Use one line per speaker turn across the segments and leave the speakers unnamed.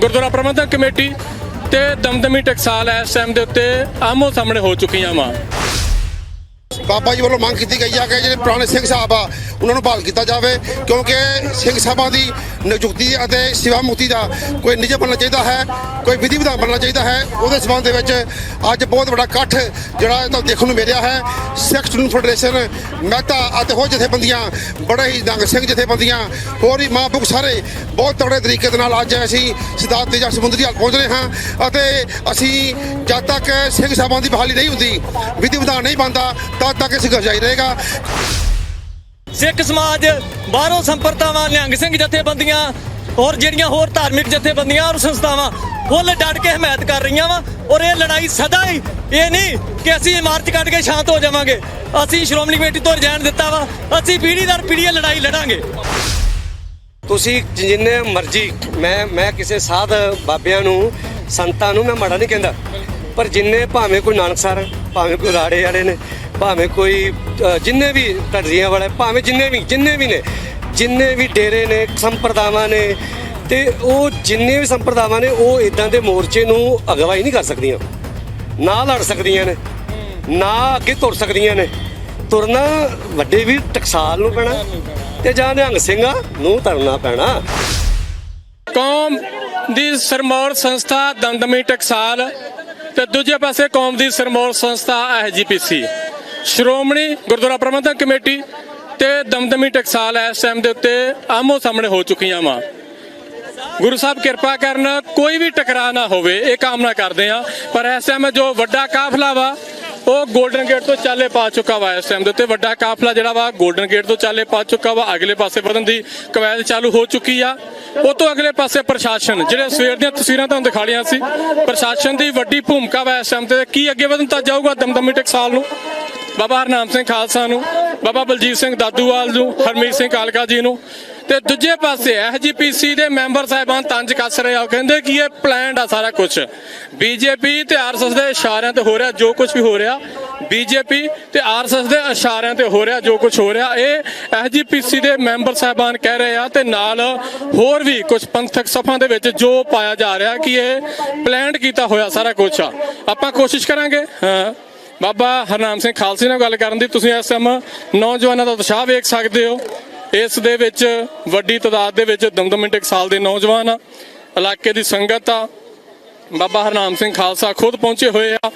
ਗੁਰਦੁਆਰਾ ਪ੍ਰਬੰਧਕ committee ਤੇ ਦਮਦਮੀ ਟਕਸਾਲ ਇਸ time ਦੇ ਉੱਤੇ ਆਮੋ ਸਾਹਮਣੇ ਹੋ ਚੁੱਕੀਆਂ ਵਾ।
ਬਾਬਾ ਜੀ ਵੱਲੋਂ ਮੰਗ ਕੀਤੀ ਗਈ ਆ ਕਿ ਜਿਹੜੇ ਪੁਰਾਣੇ ਸਿੰਘ ਸਾਹਿਬ ਆ ਉਹਨਾਂ ਨੂੰ ਬਹਾਲ ਕੀਤਾ ਜਾਵੇ, ਕਿਉਂਕਿ ਸਿੰਘ ਸਾਹਿਬਾਂ ਦੀ ਨਿਯੁਕਤੀ ਅਤੇ ਸੇਵਾ ਮੁਕਤੀ ਦਾ ਕੋਈ ਨਿਯਮ ਬਣਨਾ ਚਾਹੀਦਾ ਹੈ, ਕੋਈ ਵਿਧੀ ਵਿਧਾਨ ਬਣਨਾ ਚਾਹੀਦਾ ਹੈ, ਉਹਦੇ ਸਬੰਧ ਦੇ ਵਿੱਚ ਅੱਜ ਬਹੁਤ ਵੱਡਾ ਇਕੱਠ ਜਿਹੜਾ ਇਹ ਤਾਂ ਦੇਖਣ ਨੂੰ ਮਿਲਿਆ ਹੈ। ਸਿੱਖ ਸਟੂਡੈਂਟ ਫੈਡਰੇਸ਼ਨ ਮਹਿਤਾ ਅਤੇ ਹੋਰ ਜਥੇਬੰਦੀਆਂ, ਬੜੇ ਹੀ ਦੰਗ ਸਿੰਘ ਜਥੇਬੰਦੀਆਂ, ਹੋਰ ਵੀ ਮਹਾਂਪੁਰਖ ਸਾਰੇ ਬਹੁਤ ਤਗੜੇ ਤਰੀਕੇ ਦੇ ਨਾਲ ਅੱਜ ਅਸੀਂ ਸਿਧਾਰਥ ਤੇਜਾ ਸਮੁੰਦਰੀ ਹਾਲ ਪਹੁੰਚ ਰਹੇ ਹਾਂ ਅਤੇ ਅਸੀਂ ਜਦ ਤੱਕ ਸਿੰਘ ਸਾਹਿਬਾਂ ਦੀ ਬਹਾਲੀ ਨਹੀਂ ਹੁੰਦੀ, ਵਿਧੀ ਵਿਧਾਨ ਨਹੀਂ ਬਣਦਾ, ਤਦ ਤੱਕ ਇਹ ਸੰਘਰਸ਼ ਜਾਰੀ ਰਹੇਗਾ।
ਸਿੱਖ ਸਮਾਜ ਬਾਹਰੋਂ ਸੰਪਰਦਾਵਾਂ ਨਿਹੰਗ ਸਿੰਘ ਜਥੇਬੰਦੀਆਂ ਔਰ ਜਿਹੜੀਆਂ ਹੋਰ ਧਾਰਮਿਕ ਜਥੇਬੰਦੀਆਂ ਔਰ ਸੰਸਥਾਵਾਂ ਫੁੱਲ ਡਟ ਕੇ ਹਮਾਇਤ ਕਰ ਰਹੀਆਂ ਵਾ ਔਰ ਇਹ ਲੜਾਈ ਸਦਾ ਹੀ ਇਹ ਨਹੀਂ ਕਿ ਅਸੀਂ ਇਮਾਰਤ ਕੱਢ ਕੇ ਸ਼ਾਂਤ ਹੋ ਜਾਵਾਂਗੇ। ਅਸੀਂ ਸ਼੍ਰੋਮਣੀ ਕਮੇਟੀ ਤੋਂ ਰਿਜ਼ਾਈਨ ਦਿੱਤਾ ਵਾ, ਅਸੀਂ ਪੀੜੀ ਦਰ ਪੀੜੀ ਲੜਾਈ ਲੜਾਂਗੇ।
ਤੁਸੀਂ ਜਿੰਨੇ ਮਰਜ਼ੀ, ਮੈਂ ਮੈਂ ਕਿਸੇ ਸਾਧ ਬਾਬਿਆਂ ਨੂੰ, ਸੰਤਾਂ ਨੂੰ ਮੈਂ ਮਾੜਾ ਨਹੀਂ ਕਹਿੰਦਾ, ਪਰ ਜਿੰਨੇ ਭਾਵੇਂ ਕੋਈ ਨਾਨਕ ਸਰ ਭਾਵੇਂ ਕੋਈ ਰਾੜੇ ਵਾਲੇ ਨੇ ਭਾਵੇਂ ਕੋਈ ਜਿੰਨੇ ਵੀ ਢੱਡਰੀਆਂ ਵਾਲੇ, ਭਾਵੇਂ ਜਿੰਨੇ ਵੀ ਜਿੰਨੇ ਵੀ ਨੇ, ਜਿੰਨੇ ਵੀ ਡੇਰੇ ਨੇ, ਸੰਪਰਦਾਵਾਂ ਨੇ, ਤੇ ਉਹ ਜਿੰਨੇ ਵੀ ਸੰਪਰਦਾਵਾਂ ਨੇ, ਉਹ ਇਦਾਂ ਦੇ ਮੋਰਚੇ ਨੂੰ ਅਗਵਾਈ ਨਹੀਂ ਕਰ ਸਕਦੀਆਂ। ਨਾ ਲੜ ਸਕਦੀਆਂ ਨੇ, ਨਾ ਅੱਗੇ ਤੁਰ ਸਕਦੀਆਂ ਨੇ। ਤੁਰਨਾ ਵੱਡੇ ਵੀ ਟਕਸਾਲ ਨੂੰ ਪੈਣਾ, ਤੇ ਜਾਂ ਨਿਹੰਗ ਸਿੰਘਾਂ ਨੂੰ ਤਰਨਾ ਪੈਣਾ।
ਕੌਮ ਦੀ ਸਰਮੌਰ ਸੰਸਥਾ ਦਮਦਮੀ ਟਕਸਾਲ, ਤੇ ਦੂਜੇ ਪਾਸੇ ਕੌਮ ਦੀ ਸਰਮੌਰ ਸੰਸਥਾ ਐਸਜੀਪੀਸੀ ਸ਼੍ਰੋਮਣੀ ਗੁਰਦੁਆਰਾ ਪ੍ਰਬੰਧਕ ਕਮੇਟੀ ਤੇ ਦਮਦਮੀ ਟਕਸਾਲ ਇਸ ਟਾਈਮ ਦੇ ਉੱਤੇ ਆਮੋ ਸਾਹਮਣੇ ਹੋ ਚੁੱਕੀਆਂ ਵਾ। ਗੁਰੂ ਸਾਹਿਬ ਕਿਰਪਾ ਕਰਨ, ਕੋਈ ਵੀ ਟਕਰਾਅ ਨਾ ਹੋਵੇ, ਇਹ ਕਾਮਨਾ ਕਰਦੇ ਆ। ਪਰ ਇਸ ਟਾਈਮ ਜੋ ਵੱਡਾ ਕਾਫਲਾ ਵਾ, ਉਹ 골ਡਨ ਗੇਟ ਤੋਂ ਚਾਲੇ ਪਾ ਚੁੱਕਾ ਵਾ ਇਸ ਟਾਈਮ ਦੇ ਉੱਤੇ। ਵੱਡਾ ਕਾਫਲਾ ਜਿਹੜਾ ਵਾ 골ਡਨ ਗੇਟ ਤੋਂ ਚਾਲੇ ਪਾ ਚੁੱਕਾ ਵਾ। ਅਗਲੇ ਪਾਸੇ ਵਧਣ ਦੀ ਕਵਾਇਦ ਚਾਲੂ ਹੋ ਚੁੱਕੀ ਆ। ਉਹ ਤੋਂ ਅਗਲੇ ਪਾਸੇ ਪ੍ਰਸ਼ਾਸਨ, ਜਿਹੜੇ ਸਵੇਰ ਦੀਆਂ ਤਸਵੀਰਾਂ ਤੁਹਾਨੂੰ ਦਿਖਾ ਲਈਆਂ ਸੀ, ਪ੍ਰਸ਼ਾਸਨ ਦੀ ਵੱਡੀ ਭੂਮਿਕਾ ਵਾ ਇਸ ਟਾਈਮ ਤੇ। ਕੀ ਅੱਗੇ ਵਧਣ ਤਾਂ ਜਾਊਗਾ ਦਮਦਮੀ ਟਕਸਾਲ ਨੂੰ? ਬਾਬਾ ਹਰਨਾਮ ਸਿੰਘ ਖਾਲਸਾ ਨੂੰ, ਬਾਬਾ ਬਲਜੀਤ ਸਿੰਘ ਦਾਦੂਵਾਲ ਨੂੰ, ਹਰਮੀਤ ਸਿੰਘ ਕਾਲਕਾ ਜੀ ਨੂੰ ਤੇ ਦੂਜੇ ਪਾਸੇ ਐਸਜੀਪੀਸੀ ਦੇ ਮੈਂਬਰ ਸਾਹਿਬਾਨ ਤੰਜ ਕੱਸ ਰਹੇ ਆ, ਉਹ ਕਹਿੰਦੇ ਕਿ ਇਹ ਪਲਾਨਡ ਆ ਸਾਰਾ ਕੁਝ ਬੀਜੇਪੀ ਤੇ ਆਰਐਸਐਸ ਦੇ ਇਸ਼ਾਰਿਆਂ ਤੇ ਹੋ ਰਿਹਾ ਜੋ ਕੁਝ ਵੀ ਹੋ ਰਿਹਾ ਬੀਜੇਪੀ ਤੇ ਆਰਐਸਐਸ ਦੇ ਇਸ਼ਾਰਿਆਂ ਤੇ ਹੋ ਰਿਹਾ ਜੋ ਕੁਝ ਹੋ ਰਿਹਾ, ਇਹ ਐਸਜੀਪੀਸੀ ਦੇ ਮੈਂਬਰ ਸਾਹਿਬਾਨ ਕਹਿ ਰਹੇ ਆ ਤੇ ਨਾਲ ਹੋਰ ਵੀ ਕੁਝ ਪੰਥਕ ਸਫਾਂ ਦੇ ਵਿੱਚ ਜੋ ਪਾਇਆ ਜਾ ਰਿਹਾ ਕਿ ਇਹ ਪਲਾਨਡ ਕੀਤਾ ਹੋਇਆ ਸਾਰਾ ਕੁਝ ਆ। ਆਪਾਂ ਕੋਸ਼ਿਸ਼ ਕਰਾਂਗੇ, ਹਾਂ। ਬਾਬਾ ਹਰਨਾਮ ਸਿੰਘ ਖਾਲਸੇ ਨਾਲ ਗੱਲ ਕਰਨ ਦੀ ਤੁਸੀਂ ਇਸ ਸਮ ਨੌਜਵਾਨਾਂ ਦਾ ਉਤਸ਼ਾਹ ਵੇਖ ਸਕਦੇ ਹੋ। ਇਸ ਦੇ ਵਿੱਚ ਵੱਡੀ ਤਾਦਾਦ ਦੇ ਵਿੱਚ ਦਮਦਮੀ ਟਕਸਾਲ ਦੇ ਨੌਜਵਾਨ ਆ ਇਲਾਕੇ ਦੀ ਸੰਗਤ ਆ। ਬਾਬਾ ਹਰਨਾਮ ਸਿੰਘ ਖਾਲਸਾ ਖੁਦ ਪਹੁੰਚੇ ਹੋਏ ਆ।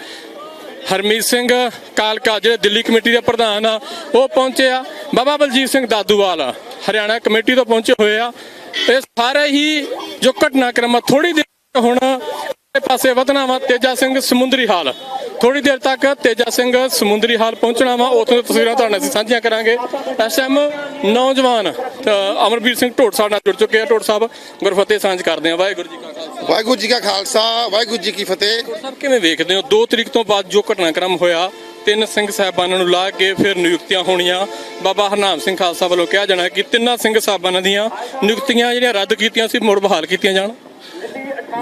ਹਰਮੀਤ ਸਿੰਘ ਕਾਲਕਾ ਜਿਹੜੇ ਦਿੱਲੀ ਕਮੇਟੀ ਦੇ ਪ੍ਰਧਾਨ ਆ ਉਹ ਪਹੁੰਚੇ ਆ। ਬਾਬਾ ਬਲਜੀਤ ਸਿੰਘ ਦਾਦੂਵਾਲ ਆ, ਹਰਿਆਣਾ ਕਮੇਟੀ ਤੋਂ ਪਹੁੰਚੇ ਹੋਏ ਆ। ਇਹ ਸਾਰੇ ਹੀ ਜੋ ਘਟਨਾਕ੍ਰਮ ਆ ਥੋੜੀ ਦੇਰ ਹੁਣ ਪਾਸੇ ਵਧਣਾ ਵਾ। ਤੇਜਾ ਸਿੰਘ ਸਮੁੰਦਰੀ ਹਾਲ। ਥੋੜੀ ਦੇਰ ਤੱਕ ਤੇਜਾ ਸਿੰਘ ਸਮੁੰਦਰੀ ਹਾਲ ਪਹੁੰਚਣਾ ਵਾ ਉੱਥੋਂ ਦੀਆਂ ਤਸਵੀਰਾਂ ਤੁਹਾਡੇ ਨਾਲ ਅਸੀਂ ਸਾਂਝੀਆਂ ਕਰਾਂਗੇ। ਇਸ ਟਾਈਮ ਨੌਜਵਾਨ ਅ, ਅਮਰਵੀਰ ਸਿੰਘ ਢੋਟ ਸਾਹਿਬ ਨਾਲ ਜੁੜ ਚੁੱਕੇ ਆ। ਢੋਟ ਸਾਹਿਬ ਗੁਰਫਤਿਹ ਸਾਂਝ ਕਰਦੇ ਆ। ਵਾਹਿਗੁਰੂ ਜੀ ਕਾ ਖਾਲਸਾ।
ਵਾਹਿਗੁਰੂ ਜੀ ਕਾ ਖਾਲਸਾ ਵਾਹਿਗੁਰੂ ਜੀ ਕੀ ਫਤਿਹ।
ਸਭ ਕਿਵੇਂ ਵੇਖਦੇ ਹੋ? 2 ਤਰੀਕ ਤੋਂ ਬਾਅਦ ਜੋ ਘਟਨਾਕ੍ਰਮ ਹੋਇਆ ਤਿੰਨ ਸਿੰਘ ਸਾਹਿਬਾਨਾਂ ਨੂੰ ਲਾ ਕੇ ਫਿਰ ਨਿਯੁਕਤੀਆਂ ਹੋਣੀਆਂ। ਬਾਬਾ ਹਰਨਾਮ ਸਿੰਘ ਖਾਲਸਾ ਵੱਲੋਂ ਕਿਹਾ ਜਾਣਾ ਕਿ ਤਿੰਨਾਂ ਸਿੰਘ ਸਾਹਿਬਾਨਾਂ ਦੀਆਂ ਨਿਯੁਕਤੀਆਂ ਜਿਹੜੀਆਂ ਰੱਦ ਕੀਤੀਆਂ ਸੀ ਮੁੜ ਬਹਾਲ ਕੀਤੀਆਂ ਜਾਣ।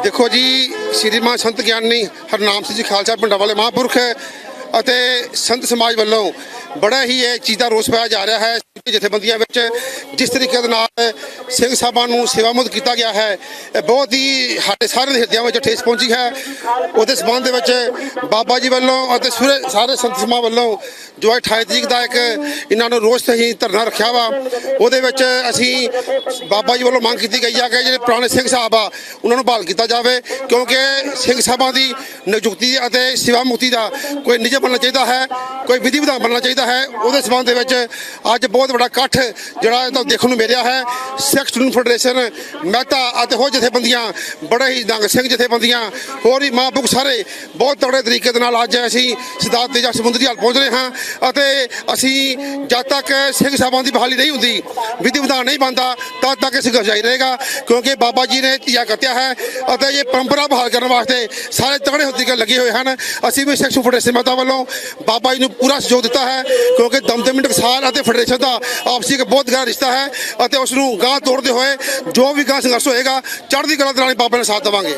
ਦੇਖੋ ਜੀ ਸ਼੍ਰੀਮਾਨ ਸੰਤ ਗਿਆਨੀ ਹਰਨਾਮ ਸਿੰਘ ਜੀ ਖਾਲਸਾ ਪਿੰਡਾਂ ਵਾਲੇ ਮਹਾਂਪੁਰਖ ਅਤੇ ਸੰਤ ਸਮਾਜ ਵੱਲੋਂ ਬੜਾ ਹੀ ਇਹ ਚੀਜ਼ ਦਾ ਰੋਸ ਪਾਇਆ ਜਾ ਰਿਹਾ ਹੈ। ਜਥੇਬੰਦੀਆਂ ਵਿੱਚ ਜਿਸ ਤਰੀਕੇ ਦੇ ਨਾਲ ਸਿੰਘ ਸਾਹਿਬਾਂ ਨੂੰ ਸੇਵਾ ਮੁਕਤ ਕੀਤਾ ਗਿਆ ਹੈ, ਇਹ ਬਹੁਤ ਹੀ ਸਾਡੇ ਸਾਰੇ ਦੇ ਹਿਰਦਿਆਂ ਵਿੱਚ ਠੇਸ ਪਹੁੰਚੀ ਹੈ। ਉਹਦੇ ਸਬੰਧ ਦੇ ਵਿੱਚ ਬਾਬਾ ਜੀ ਵੱਲੋਂ ਅਤੇ ਸੂਰੇ- ਸਾਰੇ ਸੰਤ ਸਮਾਜ ਵੱਲੋਂ ਜੋ 28 ਤਰੀਕ ਦਾ ਇੱਕ ਇਹਨਾਂ ਨੂੰ ਰੋਸ ਹੀ ਧਰਨਾ ਰੱਖਿਆ ਵਾ, ਉਹਦੇ ਵਿੱਚ ਅਸੀਂ ਬਾਬਾ ਜੀ ਵੱਲੋਂ ਮੰਗ ਕੀਤੀ ਗਈ ਆ ਕਿ ਜਿਹੜੇ ਪੁਰਾਣੇ ਸਿੰਘ ਸਾਹਿਬ ਆ, ਉਹਨਾਂ ਨੂੰ ਬਹਾਲ ਕੀਤਾ ਜਾਵੇ, ਕਿਉਂਕਿ ਸਿੰਘ ਸਾਹਿਬਾਂ ਦੀ ਨਿਯੁਕਤੀ ਅਤੇ ਸੇਵਾ ਮੁਕਤੀ ਦਾ ਕੋਈ ਨਿਯਮ ਬਣਨਾ ਚਾਹੀਦਾ ਹੈ, ਕੋਈ ਵਿਧੀ ਵਿਧਾਨ ਬਣਨਾ ਚਾਹੀਦਾ ਹੈ। ਉਹਦੇ ਸਬੰਧ ਦੇ ਵਿੱਚ ਅੱਜ ਬਹੁਤ ਵੱਡਾ ਇਕੱਠ ਜਿਹੜਾ ਇਹ ਤਾਂ ਦੇਖਣ ਨੂੰ ਮਿਲਿਆ ਹੈ। ਸਿੱਖ ਸਟੂਡੈਂਟ ਫੈਡਰੇਸ਼ਨ, ਮਹਿਤਾ ਅਤੇ ਹੋਰ ਜਥੇਬੰਦੀਆਂ, ਬੜੇ ਹੀ ਦੰਗ ਸਿੰਘ ਜਥੇਬੰਦੀਆਂ, ਹੋਰ ਵੀ ਮਹਾਂਪੁਰਖ ਸਾਰੇ ਬਹੁਤ ਤਗੜੇ ਤਰੀਕੇ ਦੇ ਨਾਲ ਅੱਜ ਅਸੀਂ ਸਿਧਾਰਥ ਤੇਜਾ ਸਮੁੰਦਰੀ ਹਾਲ ਪਹੁੰਚ ਰਹੇ ਹਾਂ ਅਤੇ ਅਸੀਂ ਜਦ ਤੱਕ ਸਿੰਘ ਸਾਹਿਬਾਂ ਦੀ ਬਹਾਲੀ ਨਹੀਂ ਹੁੰਦੀ, ਵਿਧੀ ਵਿਧਾਨ ਨਹੀਂ ਬਣਦਾ, ਤਦ ਤੱਕ ਇਹ ਸੰਘਰਸ਼ ਜਾਰੀ ਰਹੇਗਾ, ਕਿਉਂਕਿ ਬਾਬਾ ਜੀ ਨੇ ਧੀਆ ਕੱਤਿਆ ਹੈ ਅਤੇ ਇਹ ਪਰੰਪਰਾ ਬਹਾਲ ਕਰਨ ਵਾਸਤੇ ਸਾਰੇ ਤਗੜੇ ਹੁੰਦੀ ਕੇ ਲੱਗੇ ਹੋਏ ਹਨ। ਅਸੀਂ ਵੀ ਸਿੱਖ ਫੈਡਰੇਸ਼ਨ ਮਹਿਤਾ ਵੱਲੋਂ ਬਾਬਾ ਜੀ ਨੂੰ ਪੂਰਾ ਸਹਿਯੋਗ ਦਿੱਤਾ ਹੈ, ਕਿਉਂਕਿ ਦਮਦਮੀ ਟਕਸਾਲ ਅਤੇ ਫੈਡਰੇਸ਼ਨ ਦਾ ਆਪਸੀ ਇੱਕ ਬਹੁਤ ਗਹਿਰਾ ਰਿਸ਼ਤਾ ਹੈ ਅਤੇ ਉਸ ਨੂੰ ਗਾਂ ਤੋੜਦੇ ਹੋਏ ਜੋ ਵੀ ਗਾਂ ਸੰਘਰਸ਼ ਹੋਏਗਾ ਚੜ੍ਹਦੀ ਕਲਾ ਦੇ ਨਾਲ ਹੀ ਬਾਬਾ ਨੇ ਸਾਥ ਦੇਵਾਂਗੇ।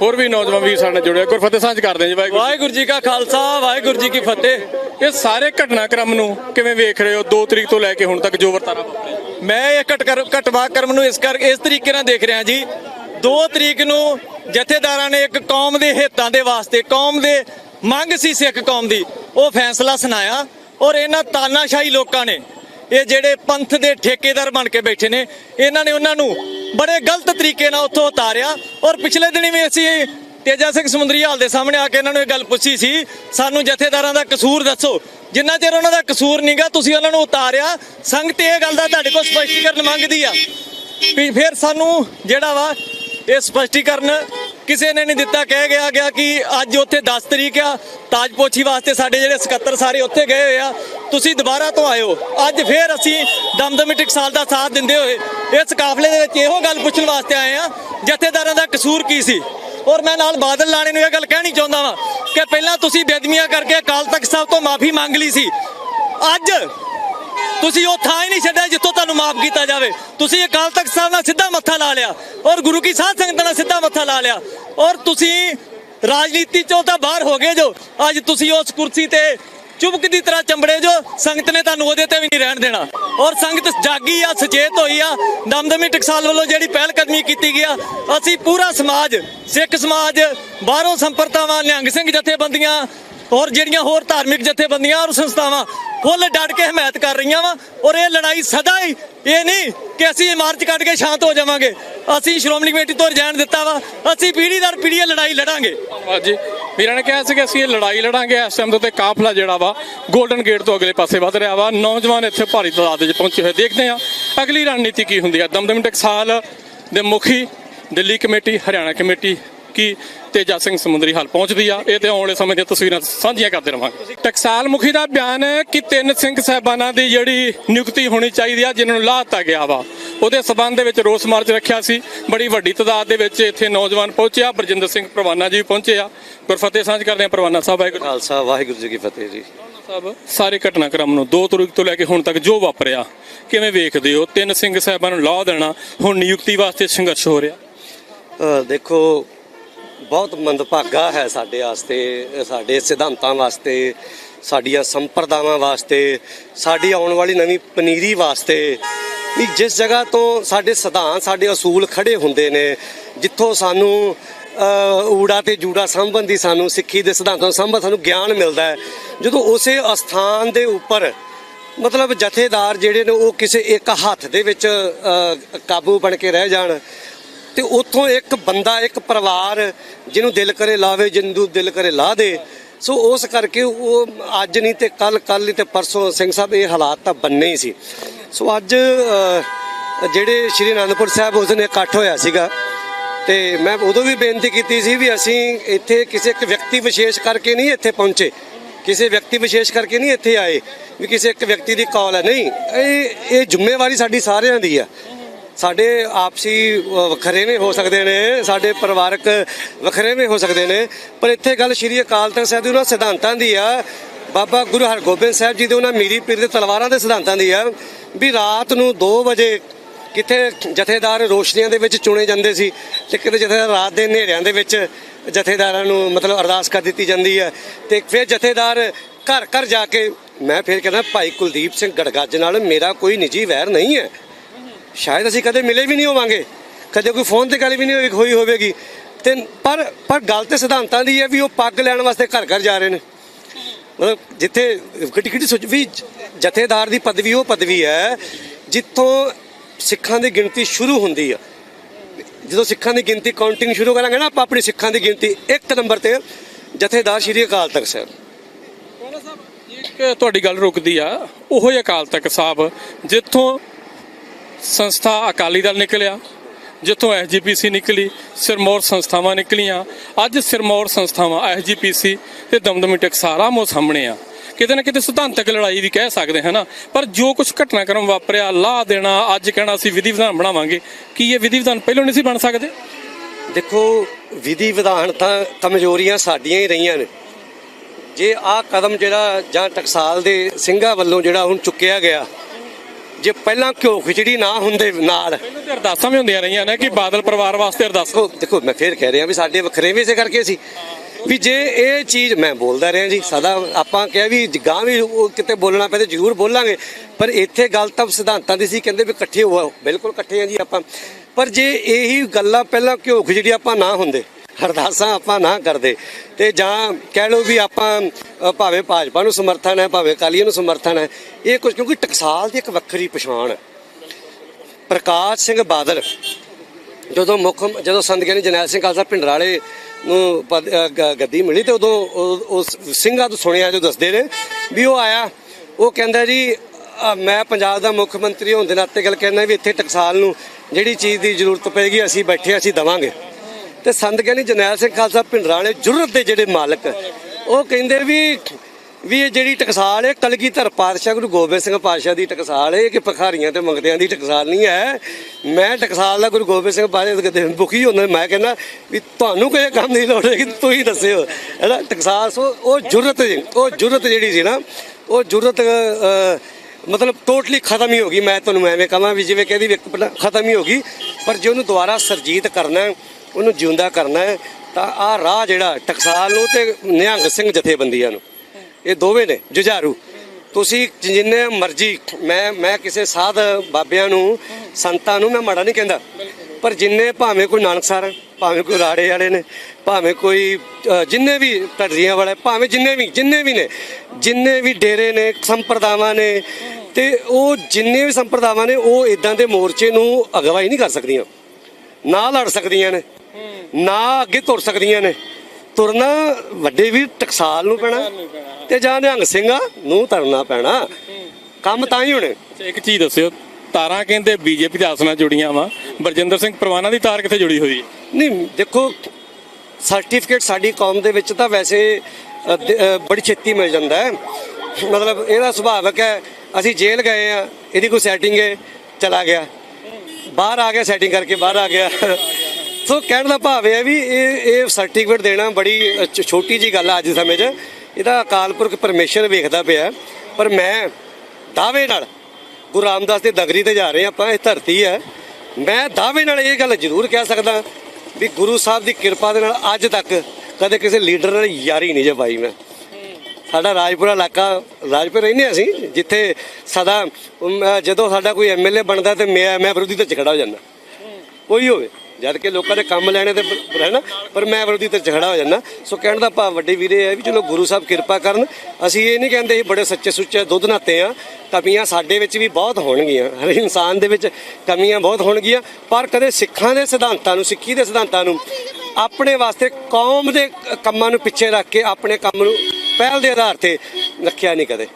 ਹੋਰ ਵੀ ਨੌਜਵਾਨ ਵੀਰ ਸਾਡੇ ਨਾਲ ਜੁੜਿਆ ਗੁਰਫਤਿਹ ਸਾਂਝ ਕਰਦੇ ਜੀ ਵਾਹਿਗੁਰੂ
ਵਾਹਿਗੁਰੂ ਜੀ ਕਾ ਖਾਲਸਾ ਵਾਹਿਗੁਰੂ ਜੀ ਕੀ ਫਤਿਹ।
ਇਹ ਸਾਰੇ ਘਟਨਾਕ੍ਰਮ ਨੂੰ ਕਿਵੇਂ ਵੇਖ ਰਹੇ ਹੋ? 2 ਤਰੀਕ ਤੋਂ ਲੈ ਕੇ ਹੁਣ ਤੱਕ ਜੋ ਵਰਤਾਰਾ ਵਾਪਰਿਆ।
ਮੈਂ ਇਹ ਘਟ ਘਟਵਾ ਕਰਮ ਨੂੰ ਇਸ ਕਰ ਇਸ ਤਰੀਕੇ ਨਾਲ ਦੇਖ ਰਿਹਾ ਜੀ। 2 ਤਰੀਕ ਨੂੰ ਜਥੇਦਾਰਾਂ ਨੇ ਇੱਕ ਕੌਮ ਦੇ ਹਿੱਤਾਂ ਦੇ ਵਾਸਤੇ ਕੌਮ ਦੇ ਮੰਗ ਸੀ ਸਿੱਖ ਕੌਮ ਦੀ। ਉਹ ਫੈਸਲਾ ਸੁਣਾਇਆ। ਔਰ ਇਹਨਾਂ ਤਾਨਾਸ਼ਾਹੀ ਲੋਕਾਂ ਨੇ, ਇਹ ਜਿਹੜੇ ਪੰਥ ਦੇ ਠੇਕੇਦਾਰ ਬਣ ਕੇ ਬੈਠੇ ਨੇ, ਇਹਨਾਂ ਨੇ ਉਹਨਾਂ ਨੂੰ ਬੜੇ ਗਲਤ ਤਰੀਕੇ ਨਾਲ ਉੱਥੋਂ ਉਤਾਰਿਆ। ਔਰ ਪਿਛਲੇ ਦਿਨੀ ਵੀ ਅਸੀਂ ਤੇਜਾ ਸਿੰਘ ਸਮੁੰਦਰੀ ਹਾਲ ਦੇ ਸਾਹਮਣੇ ਆ ਕੇ ਇਹਨਾਂ ਨੂੰ ਇਹ ਗੱਲ ਪੁੱਛੀ ਸੀ, ਸਾਨੂੰ ਜਥੇਦਾਰਾਂ ਦਾ ਕਸੂਰ ਦੱਸੋ। ਜਿੰਨਾ ਚਿਰ ਉਹਨਾਂ ਦਾ ਕਸੂਰ ਨਹੀਂਗਾ ਤੁਸੀਂ ਉਹਨਾਂ ਨੂੰ ਉਤਾਰਿਆ, ਸੰਗਤ ਇਹ ਗੱਲ ਦਾ ਤੁਹਾਡੇ ਕੋਲ ਸਪਸ਼ਟੀਕਰਨ ਮੰਗਦੀ ਆ। ਵੀ ਫਿਰ ਸਾਨੂੰ ਜਿਹੜਾ ਵਾ, ਇਹ ਸਪਸ਼ਟੀਕਰਨ ਕਿਸੇ ਨੇ ਨਹੀਂ ਦਿੱਤਾ, ਕਹਿ ਗਿਆ ਗਿਆ ਕਿ ਅੱਜ ਉੱਥੇ 10 ਤਰੀਕ ਆ, ਤਾਜਪੋਛੀ ਵਾਸਤੇ ਸਾਡੇ ਜਿਹੜੇ ਸਕੱਤਰ ਸਾਰੇ ਉੱਥੇ ਗਏ ਹੋਏ ਆ। ਤੁਸੀਂ ਦੁਬਾਰਾ ਤੋਂ ਆਇਓ। ਅੱਜ ਫੇਰ ਅਸੀਂ ਦਮਦਮੀ ਟਕਸਾਲ ਦਾ ਸਾਥ ਦਿੰਦੇ ਹੋਏ ਇਸ ਕਾਫਲੇ ਦੇ ਵਿੱਚ ਇਹੋ ਗੱਲ ਪੁੱਛਣ ਵਾਸਤੇ ਆਏ ਆ, ਜਥੇਦਾਰਾਂ ਦਾ ਕਸੂਰ ਕੀ ਸੀ? ਔਰ ਮੈਂ ਨਾਲ ਬਾਦਲ ਲਾਣੇ ਨੂੰ ਇਹ ਗੱਲ ਕਹਿਣੀ ਚਾਹੁੰਦਾ ਵਾਂ ਕਿ ਪਹਿਲਾਂ ਤੁਸੀਂ ਬੇਦਮੀਆਂ ਕਰਕੇ ਅਕਾਲ ਤਖਤ ਸਾਹਿਬ ਤੋਂ ਮਾਫੀ ਮੰਗ ਲਈ ਸੀ। ਅੱਜ ਤੁਸੀਂ ਉਹ ਥਾਂ ਹੀ ਨਹੀਂ ਛੱਡਿਆ ਜਿੱਥੋਂ ਤੁਹਾਨੂੰ ਮਾਫ ਕੀਤਾ ਜਾਵੇ। ਤੁਸੀਂ ਅਕਾਲ ਤਖਤ ਸਾਹਿਬ ਨਾਲ ਸਿੱਧਾ ਮੱਥਾ ਲਾ ਲਿਆ ਔਰ ਗੁਰੂ ਕੀ ਸਾਧ ਸੰਗਤ ਨਾਲ ਸਿੱਧਾ ਮੱਥਾ ਲਾ ਲਿਆ। ਔਰ ਤੁਸੀਂ ਰਾਜਨੀਤੀ ਚੋਂ ਤਾਂ ਬਾਹਰ ਹੋ ਗਏ ਜੋ। ਅੱਜ ਤੁਸੀਂ ਉਸ ਕੁਰਸੀ ਤੇ ਚੁਬਕ ਦੀ ਤਰ੍ਹਾਂ ਚੰਬੜੇ ਜੋ। ਸੰਗਤ ਨੇ ਤੁਹਾਨੂੰ ਉਹਦੇ ਤੇ ਵੀ ਨਹੀਂ ਰਹਿਣ ਦੇਣਾ। ਔਰ ਸੰਗਤ ਜਾਗੀ ਆ, ਸੁਚੇਤ ਹੋਈ ਆ। ਦਮਦਮੀ ਟਕਸਾਲ ਵੱਲੋਂ ਜਿਹੜੀ ਪਹਿਲ ਕਦਮੀ ਕੀਤੀ ਗਿਆ ਅਸੀਂ ਪੂਰਾ ਸਮਾਜ, ਸਿੱਖ ਸਮਾਜ, ਬਾਹਰੋਂ ਸੰਪਰਤਾਵਾਂ, ਨਿਹੰਗ ਸਿੰਘ ਜਥੇਬੰਦੀਆਂ ਔਰ ਜਿਹੜੀਆਂ ਹੋਰ ਧਾਰਮਿਕ ਜਥੇਬੰਦੀਆਂ ਔਰ ਸੰਸਥਾਵਾਂ ਫੁੱਲ ਡਟ ਕੇ ਹਮਾਇਤ ਕਰ ਰਹੀਆਂ ਵਾ, ਔਰ ਇਹ ਲੜਾਈ ਸਦਾ ਹੀ ਇਹ ਨਹੀਂ ਕਿ ਅਸੀਂ ਇਹ ਮਾਰਚ ਕੱਢ ਕੇ ਸ਼ਾਂਤ ਹੋ ਜਾਵਾਂਗੇ। ਅਸੀਂ ਸ਼੍ਰੋਮਣੀ ਕਮੇਟੀ ਤੋਂ ਰਿਜ਼ਾਈਨ ਦਿੱਤਾ ਵਾ, ਅਸੀਂ ਪੀੜ੍ਹੀ ਦਰ ਪੀੜ੍ਹੀ ਇਹ ਲੜਾਈ ਲੜਾਂਗੇ।
ਧੰਨਵਾਦ ਜੀ। ਵੀਰਾਂ ਨੇ ਕਿਹਾ ਸੀ ਕਿ ਅਸੀਂ ਇਹ ਲੜਾਈ ਲੜਾਂਗੇ, ਇਸ ਟਾਈਮ ਦੇ ਉੱਤੇ ਕਾਫਲਾ ਜਿਹੜਾ ਵਾ 골ਡਨ ਗੇਟ ਤੋਂ ਅਗਲੇ ਪਾਸੇ ਵੱਧ ਰਿਹਾ ਵਾ। ਨੌਜਵਾਨ ਇੱਥੇ ਭਾਰੀ ਤਾਦਾਦ ਵਿੱਚ ਪਹੁੰਚੇ ਹੋਏ ਦੇਖਦੇ ਹਾਂ, ਅਗਲੀ ਰਣਨੀਤੀ ਕੀ ਹੁੰਦੀ ਹੈ ਦਮਦਮ ਟਕਸਾਲ ਦੇ ਮੁਖੀ, ਦਿੱਲੀ ਕਮੇਟੀ, ਹਰਿਆਣਾ ਕਮੇਟੀ ਕੀ ਤੇਜਾ ਸਿੰਘ ਸਮੁੰਦਰੀ ਹਾਲ ਪਹੁੰਚਦੀ ਆ। ਇਹ ਤੇ ਆਉਣ ਵਾਲੇ ਸਮੇਂ ਦੀਆਂ ਤਸਵੀਰਾਂ ਸਾਂਝੀਆਂ ਕਰਦੇ ਰਵਾਂਗੇ। ਟਕਸਾਲ ਮੁਖੀ ਦਾ ਬਿਆਨ ਹੈ ਕਿ ਤਿੰਨ ਸਿੰਘ ਸਾਹਿਬਾਨਾਂ ਦੀ ਜਿਹੜੀ ਨਿਯੁਕਤੀ ਹੋਣੀ ਚਾਹੀਦੀ ਆ ਜਿਨ੍ਹਾਂ ਨੂੰ ਲਾਹ ਦਿੱਤਾ ਗਿਆ ਵਾ। ਉਹਦੇ ਸਬੰਧ ਦੇ ਵਿੱਚ ਰੋਸ ਮਾਰਚ ਰੱਖਿਆ ਸੀ। ਬੜੀ ਵੱਡੀ ਤਾਦਾਦ ਦੇ ਵਿੱਚ ਇੱਥੇ ਨੌਜਵਾਨ ਪਹੁੰਚਿਆ। ਬਰਜਿੰਦਰ ਸਿੰਘ ਪ੍ਰਵਾਨਾ ਜੀ ਪਹੁੰਚੇ ਆ। ਗੁਰਫਤਿਹ ਸਾਂਝ ਕਰਦੇ ਆ ਪ੍ਰਵਾਨਾ ਸਾਹਿਬ ਵਾਹਿਗੁਰੂ
ਖਾਲਸਾ ਵਾਹਿਗੁਰੂ ਜੀ ਕੀ ਫਤਿਹ ਜੀ।
ਸਾਹਿਬ ਸਾਰੇ ਘਟਨਾਕ੍ਰਮ ਨੂੰ 2 ਤਰੀਕ ਤੋਂ ਲੈ ਕੇ ਹੁਣ ਤੱਕ ਜੋ ਵਾਪਰਿਆ ਕਿਵੇਂ ਵੇਖਦੇ ਹੋ? ਤਿੰਨ ਸਿੰਘ ਸਾਹਿਬਾਂ ਨੂੰ ਲਾਹ ਦੇਣਾ ਹੁਣ ਨਿਯੁਕਤੀ ਵਾਸਤੇ ਸੰਘਰਸ਼ ਹੋ ਰਿਹਾ।
ਦੇਖੋ ਬਹੁਤ ਮੰਦਭਾਗਾ ਹੈ ਸਾਡੇ ਵਾਸਤੇ ਸਾਡੇ ਸਿਧਾਂਤਾਂ ਵਾਸਤੇ, ਸਾਡੀਆਂ ਸੰਪਰਦਾਵਾਂ ਵਾਸਤੇ, ਸਾਡੀ ਆਉਣ ਵਾਲੀ ਨਵੀਂ ਪਨੀਰੀ ਵਾਸਤੇ। ਵੀ ਜਿਸ ਜਗ੍ਹਾ ਤੋਂ ਸਾਡੇ ਸਿਧਾਂਤ, ਸਾਡੇ ਅਸੂਲ ਖੜੇ ਹੁੰਦੇ ਨੇ, ਜਿੱਥੋਂ ਸਾਨੂੰ ਊੜਾ ਤੇ ਜੂੜਾ ਸੰਬੰਧ ਦੀ ਸਾਨੂੰ ਸਿੱਖੀ ਦੇ ਸਿਧਾਂਤਾਂ ਸੰਬੰਧ ਸਾਨੂੰ ਗਿਆਨ ਮਿਲਦਾ ਹੈ। ਜਦੋਂ ਉਸੇ ਅਸਥਾਨ ਦੇ ਉੱਪਰ, ਮਤਲਬ ਜਥੇਦਾਰ ਜਿਹੜੇ ਨੇ ਉਹ ਕਿਸੇ ਇੱਕ ਹੱਥ ਦੇ ਵਿੱਚ ਕਾਬੂ ਬਣ ਕੇ ਰਹਿ ਜਾਣ ਤੇ ਉੱਥੋਂ ਇੱਕ ਬੰਦਾ, ਇੱਕ ਪਰਿਵਾਰ ਜਿਹਨੂੰ ਦਿਲ ਕਰੇ ਲਾਵੇ, ਜਿਹਨੂੰ ਦਿਲ ਕਰੇ ਲਾ ਦੇ। ਸੋ ਉਸ ਕਰਕੇ ਉਹ ਅੱਜ ਨਹੀਂ ਤੇ ਕੱਲ ਕੱਲ ਨਹੀਂ ਤੇ ਪਰਸੋਂ ਸਿੰਘ ਸਾਹਿਬ ਇਹ ਹਾਲਾਤ ਤਾਂ ਬੰਨੇ ਹੀ ਸੀ। ਸੋ ਅੱਜ ਜਿਹੜੇ ਸ਼੍ਰੀ ਅਨੰਦਪੁਰ ਸਾਹਿਬ ਉਸ ਦਿਨ ਇਕੱਠ ਹੋਇਆ ਸੀਗਾ ਤੇ ਮੈਂ ਉਦੋਂ ਵੀ ਬੇਨਤੀ ਕੀਤੀ ਸੀ ਵੀ ਅਸੀਂ ਇੱਥੇ ਕਿਸੇ ਇੱਕ ਵਿਅਕਤੀ ਵਿਸ਼ੇਸ਼ ਕਰਕੇ ਨਹੀਂ ਇੱਥੇ ਪਹੁੰਚੇ। ਕਿਸੇ ਵਿਅਕਤੀ ਵਿਸ਼ੇਸ਼ ਕਰਕੇ ਨਹੀਂ ਇੱਥੇ ਆਏ, ਵੀ ਕਿਸੇ ਇੱਕ ਵਿਅਕਤੀ ਦੀ ਕਾਲ ਹੈ। ਨਹੀਂ, ਇਹ ਇਹ ਜ਼ਿੰਮੇਵਾਰੀ ਸਾਡੀ ਸਾਰਿਆਂ ਦੀ ਆ। ਸਾਡੇ ਆਪਸੀ ਵੱਖਰੇ ਵੀ ਹੋ ਸਕਦੇ ਨੇ, ਸਾਡੇ ਪਰਿਵਾਰਕ ਵੱਖਰੇ ਵੀ ਹੋ ਸਕਦੇ ਨੇ, ਪਰ ਇੱਥੇ ਗੱਲ ਸ਼੍ਰੀ ਅਕਾਲ ਤਖਤ ਸਾਹਿਬ ਦੇ, ਉਹਨਾਂ ਸਿਧਾਂਤਾਂ ਦੀ ਆ। ਬਾਬਾ ਗੁਰੂ ਹਰਗੋਬਿੰਦ ਸਾਹਿਬ ਜੀ ਦੇ, ਉਹਨਾਂ ਮੀਰੀ ਪੀਰ ਦੇ ਤਲਵਾਰਾਂ ਦੇ ਸਿਧਾਂਤਾਂ ਦੀ ਆ। ਵੀ ਰਾਤ ਨੂੰ 2 ਵਜੇ ਕਿਤੇ ਜਥੇਦਾਰ ਰੋਸ਼ਨੀਆਂ ਦੇ ਵਿੱਚ ਚੁਣੇ ਜਾਂਦੇ ਸੀ, ਤੇ ਕਿਤੇ ਜਥੇਦਾਰ ਰਾਤ ਦੇ ਹਨੇਰਿਆਂ ਦੇ ਵਿੱਚ ਜਥੇਦਾਰਾਂ ਨੂੰ ਮਤਲਬ ਅਰਦਾਸ ਕਰ ਦਿੱਤੀ ਜਾਂਦੀ ਹੈ ਤੇ ਫਿਰ ਜਥੇਦਾਰ ਘਰ ਘਰ ਜਾ ਕੇ, ਮੈਂ ਫਿਰ ਕਹਿੰਦਾ, ਭਾਈ ਕੁਲਦੀਪ ਸਿੰਘ ਗੜਗੱਜ ਨਾਲ ਮੇਰਾ ਕੋਈ ਨਿੱਜੀ ਵੈਰ ਨਹੀਂ ਹੈ। ਸ਼ਾਇਦ ਅਸੀਂ ਕਦੇ ਮਿਲੇ ਵੀ ਨਹੀਂ ਹੋਵਾਂਗੇ। ਕਦੇ ਕੋਈ ਫੋਨ ਤੇ ਗੱਲ ਵੀ ਨਹੀਂ ਹੋਈ ਹੋਈ ਹੋਵੇਗੀ। ਤੇ ਪਰ ਪਰ ਗੱਲ ਤੇ ਸਿਧਾਂਤਾਂ ਦੀ ਹੈ ਵੀ ਉਹ ਪੱਗ ਲੈਣ ਵਾਸਤੇ ਘਰ ਘਰ ਜਾ ਰਹੇ ਨੇ। ਮਤਲਬ ਜਿੱਥੇ ਕਿੱਡੀ ਕਿੱਡੀ ਸੋਚ ਵੀ ਜਥੇਦਾਰ ਦੀ ਪਦਵੀ ਉਹ ਪਦਵੀ ਹੈ, ਜਿੱਥੋਂ ਸਿੱਖਾਂ ਦੀ ਗਿਣਤੀ ਸ਼ੁਰੂ ਹੁੰਦੀ ਆ। ਜਦੋਂ ਸਿੱਖਾਂ ਦੀ ਗਿਣਤੀ ਕਾਊਂਟਿੰਗ ਸ਼ੁਰੂ ਕਰਾਂਗੇ ਨਾ, ਆਪਾਂ ਆਪਣੀ ਸਿੱਖਾਂ ਦੀ ਗਿਣਤੀ ਇੱਕ ਨੰਬਰ ਤੇ ਜਥੇਦਾਰ ਸ਼੍ਰੀ ਅਕਾਲ ਤਖਤ ਸਾਹਿਬ।
ਇੱਕ ਤੁਹਾਡੀ ਗੱਲ ਰੁਕਦੀ ਆ। ਉਹੋ ਹੀ ਅਕਾਲ ਤਖਤ ਸਾਹਿਬ, ਜਿੱਥੋਂ ਸੰਸਥਾ ਅਕਾਲੀ ਦਲ ਨਿਕਲਿਆ, ਜਿੱਥੋਂ ਐਸਜੀਪੀਸੀ ਨਿਕਲੀ, ਸਿਰਮੌਰ ਸੰਸਥਾਵਾਂ ਨਿਕਲੀਆਂ। ਅੱਜ ਸਿਰਮੌਰ ਸੰਸਥਾਵਾਂ, ਐਸਜੀਪੀਸੀ ਤੇ ਦਮਦਮੀ ਟਕਸਾਲ ਆਮੋ ਸਾਹਮਣੇ ਆ। ਕਿਤੇ ਨਾ ਕਿਤੇ ਸਿਧਾਂਤਕ ਲੜਾਈ ਵੀ ਕਹਿ ਸਕਦੇ ਹਾਂ ਨਾ, ਪਰ ਜੋ ਕੁਝ ਘਟਨਾਕ੍ਰਮ ਵਾਪਰਿਆ, ਲਾਹ ਦੇਣਾ, ਅੱਜ ਕਹਿਣਾ ਅਸੀਂ ਵਿਧੀ ਵਿਧਾਨ ਬਣਾਵਾਂਗੇ, ਕੀ ਇਹ ਵਿਧੀ ਵਿਧਾਨ ਪਹਿਲਾਂ ਨਹੀਂ ਸੀ ਬਣ ਸਕਦੇ?
ਦੇਖੋ, ਵਿਧੀ ਵਿਧਾਨ ਤਾਂ ਕਮਜ਼ੋਰੀਆਂ ਸਾਡੀਆਂ ਹੀ ਰਹੀਆਂ ਨੇ। ਜੇ ਆਹ ਕਦਮ ਜਿਹੜਾ ਜਾਂ ਟਕਸਾਲ ਦੇ ਸਿੰਘਾਂ ਵੱਲੋਂ ਜਿਹੜਾ ਹੁਣ ਚੁੱਕਿਆ ਗਿਆ ਜੇ ਪਹਿਲਾਂ ਘਿਓ ਖਿਚੜੀ ਨਾ ਹੁੰਦੇ ਨਾਲ।
ਪਹਿਲਾਂ ਤੇ ਅਰਦਾਸਾਂ ਵੀ ਹੁੰਦੀਆਂ ਰਹੀਆਂ ਨੇ ਕਿ ਬਾਦਲ ਪਰਿਵਾਰ ਵਾਸਤੇ ਅਰਦਾਸ
ਦੇਖੋ ਦੇਖੋ ਮੈਂ ਫੇਰ ਕਹਿ ਰਿਹਾ ਵੀ ਸਾਡੇ ਵੱਖਰੇਵੇਂ ਇਸੇ ਕਰਕੇ ਸੀ। ਵੀ ਜੇ ਇਹ ਚੀਜ਼ ਮੈਂ ਬੋਲਦਾ ਰਿਹਾ ਜੀ ਸਦਾ ਆਪਾਂ ਕਿਹਾ ਵੀ ਗਾਂ ਵੀ ਉਹ ਕਿਤੇ ਬੋਲਣਾ ਪਏ ਤੇ ਜ਼ਰੂਰ ਬੋਲਾਂਗੇ ਪਰ ਇੱਥੇ ਗੱਲ ਤਾਂ ਸਿਧਾਂਤਾਂ ਦੀ ਸੀ ਕਹਿੰਦੇ ਵੀ ਇਕੱਠੇ ਹੋ ਬਿਲਕੁਲ ਇਕੱਠੇ ਆ ਜੀ ਆਪਾਂ। ਪਰ ਜੇ ਇਹੀ ਗੱਲਾਂ ਪਹਿਲਾਂ ਘਿਓ ਖਿਚੜੀ ਆਪਾਂ ਨਾ ਹੁੰਦੇ ਅਰਦਾਸਾਂ ਆਪਾਂ ਨਾ ਕਰਦੇ। ਤੇ ਜਾਂ ਕਹਿ ਲਓ ਵੀ ਆਪਾਂ ਭਾਵੇਂ ਭਾਜਪਾ ਨੂੰ ਸਮਰਥਨ ਹੈ, ਭਾਵੇਂ ਅਕਾਲੀਆਂ ਨੂੰ ਸਮਰਥਨ ਹੈ, ਇਹ ਕੁਝ ਕਿਉਂਕਿ ਟਕਸਾਲ ਦੀ ਇੱਕ ਵੱਖਰੀ ਪਛਾਣ ਹੈ। ਪ੍ਰਕਾਸ਼ ਸਿੰਘ ਬਾਦਲ ਜਦੋਂ ਮੁੱਖ ਜਦੋਂ ਸੰਤ ਗਿਆਨੀ ਜਰਨੈਲ ਸਿੰਘ ਖਾਲਸਾ ਭਿੰਡਰਾਲੇ ਨੂੰ ਪਦ- ਗੱਦੀ ਮਿਲੀ ਤੇ ਉਦੋਂ ਉਸ ਸਿੰਘਾਂ ਤੋਂ ਸੁਣਿਆ ਜੋ ਦੱਸਦੇ ਨੇ ਵੀ ਉਹ ਆਇਆ, ਉਹ ਕਹਿੰਦਾ ਜੀ ਮੈਂ ਪੰਜਾਬ ਦਾ ਮੁੱਖ ਮੰਤਰੀ ਹੋਣ ਦੇ ਨਾਤੇ ਗੱਲ ਕਹਿੰਦਾ ਵੀ ਇੱਥੇ ਟਕਸਾਲ ਨੂੰ ਜਿਹੜੀ ਚੀਜ਼ ਦੀ ਜ਼ਰੂਰਤ ਪਏਗੀ, ਅਸੀਂ ਬੈਠੇ ਅਸੀਂ ਦਵਾਂਗੇ। ਤੇ ਸੰਤ ਗਿਆਨੀ ਜਰਨੈਲ ਸਿੰਘ ਖਾਲਸਾ ਭਿੰਡਰਾਲੇ ਜੁਰਤ ਦੇ ਜਿਹੜੇ ਮਾਲਕ, ਉਹ ਕਹਿੰਦੇ ਵੀ ਵੀ ਇਹ ਜਿਹੜੀ ਟਕਸਾਲ ਹੈ, ਕਲਗੀਧਰ ਪਾਤਸ਼ਾਹ ਗੁਰੂ ਗੋਬਿੰਦ ਸਿੰਘ ਪਾਤਸ਼ਾਹ ਦੀ ਟਕਸਾਲ ਹੈ, ਇਹ ਕਿ ਭਖਾਰੀਆਂ ਤੇ ਮੰਗਦਿਆਂ ਦੀ ਟਕਸਾਲ ਨਹੀਂ ਹੈ। ਮੈਂ ਟਕਸਾਲ ਦਾ ਗੁਰੂ ਗੋਬਿੰਦ ਸਿੰਘ ਪਾਤਸ਼ਾਹ ਦੇ ਬੁਖੀ ਹੁੰਦਾ, ਮੈਂ ਕਹਿੰਦਾ ਵੀ ਤੁਹਾਨੂੰ ਕੋਈ ਕੰਮ ਨਹੀਂ ਲੋੜ ਤੁਸੀਂ ਦੱਸਿਓ। ਹੈਨਾ ਟਕਸਾਲ ਸੋ, ਉਹ ਜੁਰਤ ਉਹ ਜੁਰਤ ਜਿਹੜੀ ਸੀ ਨਾ, ਉਹ ਜੁਰਤ ਮਤਲਬ ਟੋਟਲੀ ਖਤਮ ਹੀ ਹੋ ਗਈ। ਮੈਂ ਤੁਹਾਨੂੰ ਐਵੇਂ ਕਹਾਂ ਵੀ ਜਿਵੇਂ ਕਹਿੰਦੀ ਵੀ ਇੱਕ ਖਤਮ ਹੀ ਹੋ ਗਈ, ਪਰ ਜੇ ਉਹਨੂੰ ਦੁਬਾਰਾ ਸਰਜੀਤ ਕਰਨਾ ਉਹਨੂੰ ਜਿਉਂਦਾ ਕਰਨਾ ਹੈ, ਤਾਂ ਆਹ ਰਾਹ ਜਿਹੜਾ ਟਕਸਾਲ ਨੂੰ ਤੇ ਨਿਹੰਗ ਸਿੰਘ ਜਥੇਬੰਦੀਆਂ ਨੂੰ। ਇਹ ਦੋਵੇਂ ਨੇ, ਜੁਝਾਰੂ। ਤੁਸੀਂ ਜਿੰਨੇ ਮਰਜ਼ੀ, ਮੈਂ ਮੈਂ ਕਿਸੇ ਸਾਧ ਬਾਬਿਆਂ ਨੂੰ, ਸੰਤਾਂ ਨੂੰ ਮੈਂ ਮਾੜਾ ਨਹੀਂ ਕਹਿੰਦਾ। ਪਰ ਜਿੰਨੇ ਭਾਵੇਂ ਕੋਈ ਨਾਨਕਸਰ ਭਾਵੇਂ ਕੋਈ ਰਾੜੇ ਵਾਲੇ ਨੇ, ਭਾਵੇਂ ਕੋਈ ਜਿੰਨੇ ਵੀ ਢੱਡਰੀਆਂ ਵਾਲੇ, ਭਾਵੇਂ ਜਿੰਨੇ ਵੀ ਜਿੰਨੇ ਵੀ ਨੇ, ਜਿੰਨੇ ਵੀ ਡੇਰੇ ਨੇ, ਸੰਪਰਦਾਵਾਂ ਨੇ, ਤੇ ਉਹ ਜਿੰਨੇ ਵੀ ਸੰਪਰਦਾਵਾਂ ਨੇ, ਉਹ ਇਦਾਂ ਦੇ ਮੋਰਚੇ ਨੂੰ ਅਗਵਾਈ ਨਹੀਂ ਕਰ ਸਕਦੀਆਂ। ਨਾ ਲੜ ਸਕਦੀਆਂ ਨੇ। ਨਾ ਅੱਗੇ ਤੁਰ ਸਕਦੀਆਂ ਨੇ। ਤੁਰਨਾ ਵੱਡੇ ਵੀ ਟਕਸਾਲ ਨੂੰ ਪੈਣਾ ਤੇ ਜਾਂ ਨਿਹੰਗ ਸਿੰਘਾਂ ਨੂੰ ਤਰਨਾ ਪੈਣਾ। ਕੰਮ ਤਾਂ ਹੀ ਹੋਣੇ।
ਇੱਕ ਚੀਜ਼ ਦੱਸਿਓ ਤਾਰਾਂ ਕਹਿੰਦੇ ਬੀਜੇਪੀ ਦੇ ਆਸ ਨਾਲ ਜੁੜੀਆਂ ਵਾ। ਬਰਜਿੰਦਰ ਸਿੰਘ ਪਰਵਾਨਾ ਦੀ ਤਾਰ ਕਿੱਥੇ ਜੁੜੀ ਹੋਈ ਹੈ?
ਨਹੀਂ ਦੇਖੋ ਸਰਟੀਫਿਕੇਟ ਸਾਡੀ ਕੌਮ ਦੇ ਵਿੱਚ ਤਾਂ ਵੈਸੇ ਬੜੀ ਛੇਤੀ ਮਿਲ ਜਾਂਦਾ ਹੈ। ਮਤਲਬ ਇਹਦਾ ਸੁਭਾਵਕ ਹੈ ਅਸੀਂ ਜੇਲ੍ਹ ਗਏ ਆ ਇਹਦੀ ਕੋਈ ਸੈਟਿੰਗ ਹੈ ਚਲਾ ਗਿਆ। ਬਾਹਰ ਆ ਗਿਆ ਸੈਟਿੰਗ ਕਰਕੇ ਬਾਹਰ ਆ ਗਿਆ। ਸੋ ਕਹਿਣ ਦਾ ਭਾਵ ਇਹ ਹੈ ਵੀ ਇਹ ਇਹ ਸਰਟੀਫਿਕੇਟ ਦੇਣਾ ਬੜੀ ਛੋਟੀ ਜੀ ਗੱਲ ਆ ਅੱਜ ਦੇ ਸਮੇਂ 'ਚ। ਇਹਦਾ ਅਕਾਲ ਪੁਰਖ ਪਰਮੇਸ਼ਰ ਵੇਖਦਾ ਪਿਆ ਪਰ ਮੈਂ ਦਾਅਵੇ ਨਾਲ ਗੁਰੂ ਰਾਮਦਾਸ ਦੀ ਨਗਰੀ ਤੇ ਜਾ ਰਹੇ ਹਾਂ ਆਪਾਂ, ਇਹ ਧਰਤੀ ਹੈ। ਮੈਂ ਦਾਅਵੇ ਨਾਲ ਇਹ ਗੱਲ ਜ਼ਰੂਰ ਕਹਿ ਸਕਦਾ ਵੀ ਗੁਰੂ ਸਾਹਿਬ ਦੀ ਕਿਰਪਾ ਦੇ ਨਾਲ ਅੱਜ ਤੱਕ ਕਦੇ ਕਿਸੇ ਲੀਡਰ ਨਾਲ ਯਾਰੀ ਨਹੀਂ ਜਪਾਈ ਮੈਂ। ਸਾਡਾ ਰਾਜਪੁਰਾ ਇਲਾਕਾ, ਰਾਜਪੁਰ ਰਹਿੰਦੇ ਹਾਂ ਅਸੀਂ, ਜਿੱਥੇ ਸਦਾ ਜਦੋਂ ਸਾਡਾ ਕੋਈ ਐਮਐਲਏ ਬਣਦਾ ਤੇ ਮੈਂ ਮੈਂ ਵਿਰੋਧੀ ਤੇ ਖੜਾ ਹੋ ਜਾਂਦਾ। ਕੋਈ ਹੋਵੇ। ਜਦ ਕਿ ਲੋਕਾਂ ਦੇ ਕੰਮ ਲੈਣੇ ਤੇ ਬ- ਰਹਿਣਾ ਪਰ ਮੈਂ ਵਿਰੋਧੀ ਤੇ ਝਗੜਾ ਹੋ ਜਾਂਦਾ। ਸੋ ਕਹਿਣ ਦਾ ਭਾਵ ਵੱਡੇ ਵੀਰੇ ਹੈ ਵੀ ਚਲੋ ਗੁਰੂ ਸਾਹਿਬ ਕਿਰਪਾ ਕਰਨ, ਅਸੀਂ ਇਹ ਨਹੀਂ ਕਹਿੰਦੇ ਅਸੀਂ ਬੜੇ ਸੱਚੇ ਸੁੱਚੇ ਦੁੱਧ ਨਾਤੇ ਆ, ਕਮੀਆਂ ਸਾਡੇ ਵਿੱਚ ਵੀ ਬਹੁਤ ਹੋਣਗੀਆਂ। ਹਰ ਇਨਸਾਨ ਦੇ ਵਿੱਚ ਕਮੀਆਂ ਬਹੁਤ ਹੋਣਗੀਆਂ, ਪਰ ਕਦੇ ਸਿੱਖਾਂ ਦੇ ਸਿਧਾਂਤਾਂ ਨੂੰ, ਸਿੱਖੀ ਦੇ ਸਿਧਾਂਤਾਂ ਨੂੰ ਆਪਣੇ ਵਾਸਤੇ ਕੌਮ ਦੇ ਕੰਮਾਂ ਨੂੰ ਪਿੱਛੇ ਰੱਖ ਕੇ ਆਪਣੇ ਕੰਮ ਨੂੰ ਪਹਿਲ ਦੇ ਆਧਾਰ ਤੇ ਰੱਖਿਆ ਨਹੀਂ ਕਦੇ।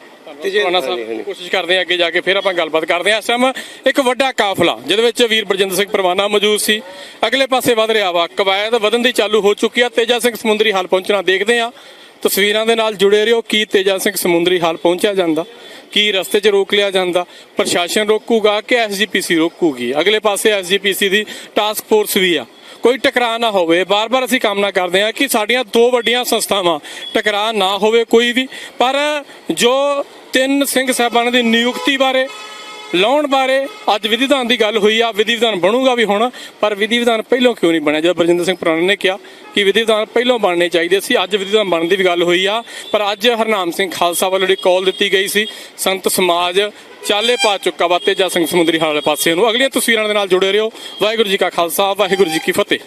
ਤੇ ਜੇ
ਪਰਵਾਨਾ ਸਾਹਿਬ ਕੋਸ਼ਿਸ਼ ਕਰਦੇ ਆ ਅੱਗੇ ਜਾ ਕੇ ਫਿਰ ਆਪਾਂ ਗੱਲਬਾਤ ਕਰਦੇ ਆ ਇਸ ਟਾਈਮ ਇੱਕ ਵੱਡਾ ਕਾਫਲਾ ਜਿਹਦੇ ਵਿੱਚ ਵੀਰ ਬਰਜਿੰਦਰ ਸਿੰਘ ਪਰਵਾਨਾ ਮੌਜੂਦ ਸੀ। ਅਗਲੇ ਪਾਸੇ ਵਧ ਰਿਹਾ ਵਾ। ਕਵਾਇਦ ਵਧਣ ਦੀ ਚਾਲੂ ਹੋ ਚੁੱਕੀ ਆ। ਤੇਜਾ ਸਿੰਘ ਸਮੁੰਦਰੀ ਹਾਲ ਪਹੁੰਚਣਾ ਦੇਖਦੇ ਆ ਤਸਵੀਰਾਂ ਦੇ ਨਾਲ ਜੁੜੇ ਰਹੋ ਕੀ ਤੇਜਾ ਸਿੰਘ ਸਮੁੰਦਰੀ ਹਾਲ ਪਹੁੰਚਿਆ ਜਾਂਦਾ ਕੀ ਰਸਤੇ 'ਚ ਰੋਕ ਲਿਆ ਜਾਂਦਾ ਪ੍ਰਸ਼ਾਸਨ ਰੋਕੂਗਾ ਕਿ ਐਸਜੀਪੀਸੀ ਰੋਕੂਗੀ? ਅਗਲੇ ਪਾਸੇ ਐਸਜੀਪੀਸੀ ਦੀ ਟਾਸਕ ਫੋਰਸ ਵੀ ਆ। ਕੋਈ ਟਕਰਾਅ ਨਾ ਹੋਵੇ। ਬਾਰ-ਬਾਰ ਅਸੀਂ ਕਾਮਨਾ ਕਰਦੇ ਹਾਂ ਕਿ ਸਾਡੀਆਂ ਦੋ ਵੱਡੀਆਂ ਸੰਸਥਾਵਾਂ ਟਕਰਾਅ ਨਾ ਹੋਵੇ ਕੋਈ ਵੀ। ਪਰ ਜੋ ਤਿੰਨ ਸਿੰਘ ਸਾਹਿਬਾਨਾਂ ਦੀ ਨਿਯੁਕਤੀ ਬਾਰੇ ਲਾਉਣ ਬਾਰੇ ਅੱਜ ਵਿਧੀ ਵਿਧਾਨ ਦੀ ਗੱਲ ਹੋਈ ਆ। ਵਿਧੀ ਵਿਧਾਨ ਬਣੂਗਾ ਵੀ ਹੁਣ, ਪਰ ਵਿਧੀ ਵਿਧਾਨ ਪਹਿਲਾਂ ਕਿਉਂ ਨਹੀਂ ਬਣਿਆ? ਜਦ ਬਰਜਿੰਦਰ ਸਿੰਘ ਪੁਰਾਣਾ ਨੇ ਕਿਹਾ ਕਿ ਵਿਧੀ ਵਿਧਾਨ ਪਹਿਲਾਂ ਬਣਨੇ ਚਾਹੀਦੇ ਸੀ, ਅੱਜ ਵਿਧੀ ਵਿਧਾਨ ਬਣਨ ਦੀ ਵੀ ਗੱਲ ਹੋਈ ਆ। ਪਰ ਅੱਜ ਹਰਨਾਮ ਸਿੰਘ ਖਾਲਸਾ ਵੱਲੋਂ ਜਿਹੜੀ ਕਾਲ ਦਿੱਤੀ ਗਈ ਸੀ, ਸੰਤ ਸਮਾਜ ਚਾਲੇ ਪਾ ਚੁੱਕਾ ਵਾ, ਤੇਜਾ ਸਿੰਘ ਸਮੁੰਦਰੀ ਹਾਲ ਪਾਸੇ ਨੂੰ। ਅਗਲੀਆਂ ਤਸਵੀਰਾਂ ਦੇ ਨਾਲ ਜੁੜੇ ਰਹੋ। ਵਾਹਿਗੁਰੂ ਜੀ ਕਾ ਖਾਲਸਾ, ਵਾਹਿਗੁਰੂ ਜੀ ਕੀ ਫਤਿਹ।